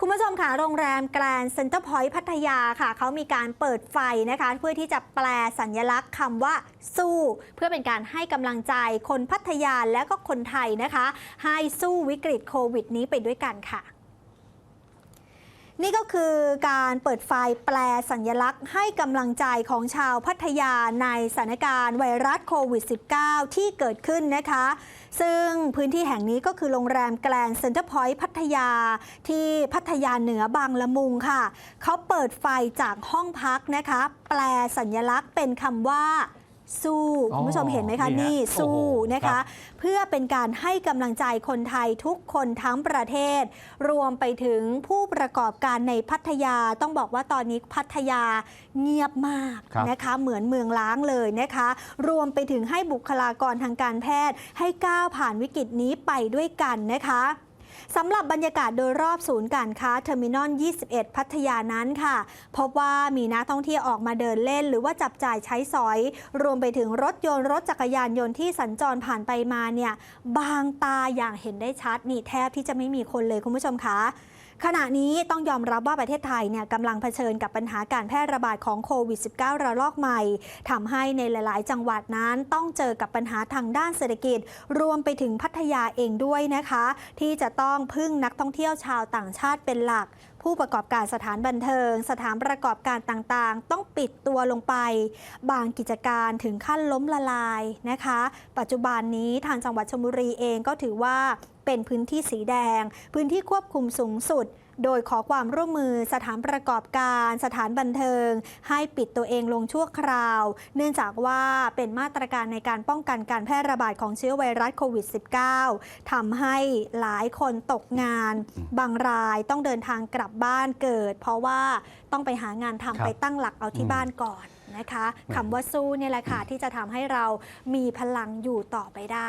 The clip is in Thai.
คุณผู้ชมค่ะโรงแรมแกรนด์เซ็นเตอร์พอยต์พัทยาค่ะ เขามีการเปิดไฟนะคะ เพื่อที่จะแปลสัญลักษณ์คำว่าสู้ เพื่อเป็นการให้กำลังใจคนพัทยาและก็คนไทยนะคะ ให้สู้วิกฤตโควิดนี้ไปด้วยกันค่ะ นี่ก็คือการเปิดไฟแปลสัญญลักษณ์ ให้กำลังใจของชาวพัทยาในสถานการณ์ไวรัสโควิด -19 ที่เกิดขึ้นนะคะ ซึ่งพื้นที่แห่งนี้ก็คือโรงแรมแกลนเซ็นเตอร์พอยต์พัทยาที่พัทยาเหนือบางละมุงค่ะ เขาเปิดไฟจากห้องพักนะคะ แปลสัญญลักษณ์เป็นคำว่า สู้อ๋อคุณผู้ชมเห็นไหมคะนี่ฮะนี่สู้โอ้โหนะครัคะบเพื่อเป็นการให้กำลังใจคนไทยทุกคนทั้งประเทศ รวมไปถึงผู้ประกอบการในพัทยาต้องบอกว่าตอนนี้พัทยาเงียบมากครับนะคะเหมือนเมืองล้างเลยนะคะ รวมไปถึงให้บุคลากรทางการแพทย์ให้ก้าวผ่านวิกฤตนี้ไปด้วยกันนะคะ สำหรับบรรยากาศโดยรอบศูนย์การค้าเทอร์มินอล 21 พัทยานั้นค่ะ พบว่ามีนักท่องเที่ยวออกมาเดินเล่น หรือว่าจับจ่ายใช้สอย รวมไปถึงรถยนต์รถจักรยานยนต์ที่สัญจรผ่านไปมาเนี่ยบางตาอย่างเห็นได้ชัดนี่แทบที่จะไม่มีคนเลยคุณผู้ชมคะขณะนี้ต้องยอมรับว่าประเทศไทยเนี่ยกำลังเผชิญกับปัญหาการแพร่ระบาดของโควิด -19 ระลอกใหม่ทำให้ในหลาย ๆ จังหวัดนั้นต้องเจอกับปัญหาทางด้านเศรษฐกิจ รวมไปถึงพัทยาเองด้วยนะคะ ที่จะต้องพึ่งนักท่องเที่ยวชาวต่างชาติเป็นหลัก ผู้ประกอบการสถานบันเทิง สถานประกอบการต่างๆ ต้องปิดตัวลงไป บางกิจการถึงขั้นล้มละลายนะคะ ปัจจุบันนี้ทางจังหวัดชลบุรีเองก็ถือว่าเป็นพื้นที่สีแดง พื้นที่ควบคุมสูงสุด โดยขอความร่วมมือสถานประกอบการสถานบันเทิง ให้ปิดตัวเองลงชั่วคราว เนื่องจากว่าเป็นมาตรการในการป้องกันการแพร่ระบาดของเชื้อไวรัสโควิด -19 ทำให้หลายคนตกงาน บางรายต้องเดินทางกลับบ้านเกิด เพราะว่าต้องไปหางานทำบไปตั้งหลักเอาที่บ้านก่อนนะคะคำว่าสู้เนี่ยแหละค่ะที่จะทำให้เรามีพลังอยู่ต่อไปได้